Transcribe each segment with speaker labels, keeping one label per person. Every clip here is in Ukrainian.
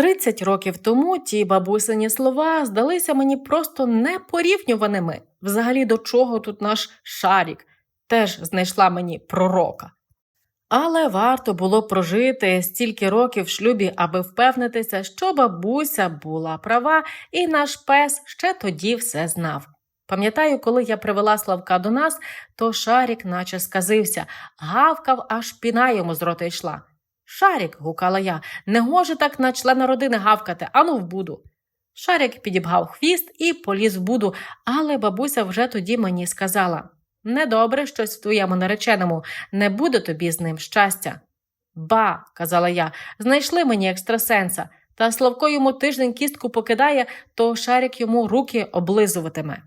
Speaker 1: 30 років тому ті бабусині слова здалися мені просто непорівнюваними. Взагалі, до чого тут наш шарік теж знайшла мені пророка. Але варто було прожити стільки років в шлюбі, аби впевнитися, що бабуся була права, і наш пес ще тоді все знав. Пам'ятаю, коли я привела Славка до нас, то Шарік наче сказився, гавкав, аж піна йому з рота йшла. Шарік, гукала я, не гоже так на члена родини гавкати, ану в буду. Шарік підібгав хвіст і поліз в буду, але бабуся вже тоді мені сказала Недобре щось в твоєму нареченому, не буде тобі з ним щастя. Ба, казала я, знайшли мені екстрасенса, та Славко йому тиждень кістку покидає, то шарик йому руки облизуватиме.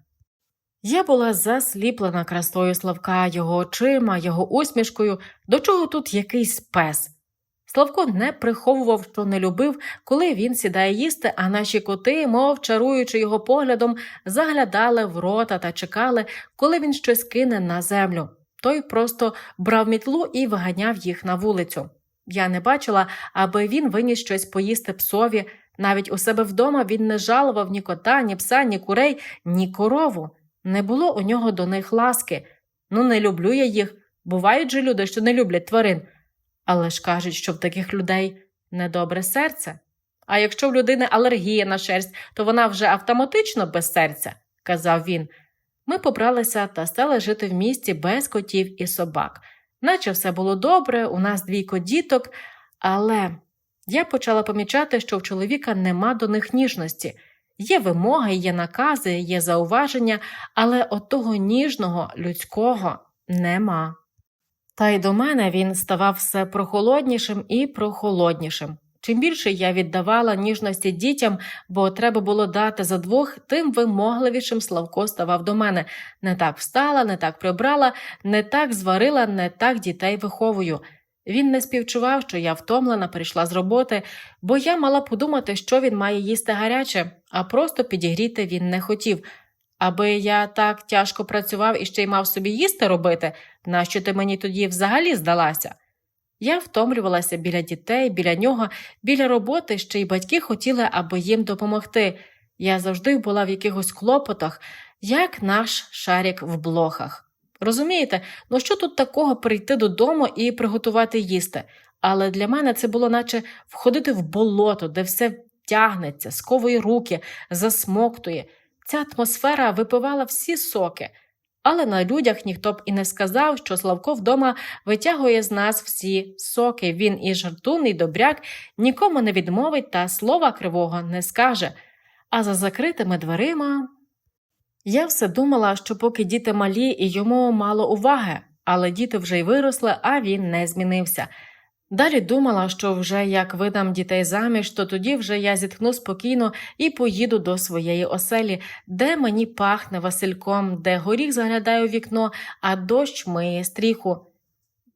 Speaker 1: Я була засліплена красою Славка, його очима, його усмішкою, до чого тут якийсь пес. Славко не приховував, що не любив, коли він сідає їсти, а наші коти, мов чаруючи його поглядом, заглядали в рота та чекали, коли він щось кине на землю. Той просто брав мітлу і виганяв їх на вулицю. Я не бачила, аби він виніс щось поїсти псові. Навіть у себе вдома він не жалував ні кота, ні пса, ні курей, ні корову. Не було у нього до них ласки. Ну, не люблю я їх. Бувають же люди, що не люблять тварин. Але ж кажуть, що в таких людей недобре серце. А якщо в людини алергія на шерсть, то вона вже автоматично без серця, казав він. Ми побралися та стали жити в місті без котів і собак. Наче все було добре, у нас двійко діток, але я почала помічати, що в чоловіка нема до них ніжності. Є вимоги, є накази, є зауваження, але от того ніжного, людського нема. Та й до мене він ставав все прохолоднішим і прохолоднішим. Чим більше я віддавала ніжності дітям, бо треба було дати за двох, тим вимогливішим Славко ставав до мене. Не так встала, не так прибрала, не так зварила, не так дітей виховую. Він не співчував, що я втомлена, прийшла з роботи, бо я мала подумати, що він має їсти гаряче, а просто підігріти він не хотів. Аби я так тяжко працював і ще й мав собі їсти робити, нащо ти мені тоді взагалі здалася? Я втомлювалася біля дітей, біля нього, біля роботи, ще й батьки хотіли, аби їм допомогти. Я завжди була в якихось клопотах, як наш шарік в блохах. Розумієте, ну що тут такого прийти додому і приготувати їсти? Але для мене це було наче входити в болото, де все тягнеться, сковує руки, засмоктує. Ця атмосфера випивала всі соки, але на людях ніхто б і не сказав, що Славко вдома витягує з нас всі соки. Він і жартунний добряк нікому не відмовить та слова кривого не скаже. А за закритими дверима. Я все думала, що поки діти малі і йому мало уваги, але діти вже й виросли, а він не змінився. Далі думала, що вже як видам дітей заміж, то тоді вже я зітхну спокійно і поїду до своєї оселі, де мені пахне Васильком, де горіх заглядає у вікно, а дощ миє стріху.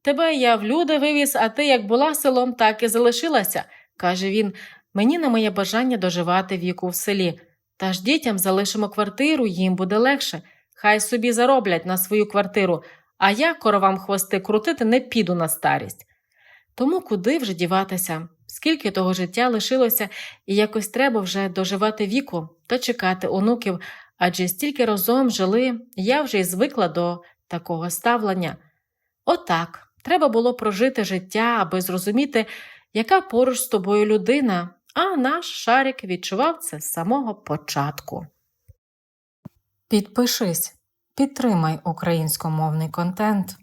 Speaker 1: Тебе я в люди вивіз, а ти як була селом, так і залишилася, каже він. Мені на моє бажання доживати віку в селі. Та ж дітям залишимо квартиру, їм буде легше. Хай собі зароблять на свою квартиру, а я коровам хвости крутити не піду на старість. Тому куди вже діватися? Скільки того життя лишилося, і якось треба вже доживати віку та чекати онуків, адже стільки разом жили, я вже й звикла до такого ставлення. Отак, треба було прожити життя, аби зрозуміти, яка поруч з тобою людина, а наш шарик відчував це з самого початку. Підпишись, підтримай українськомовний контент.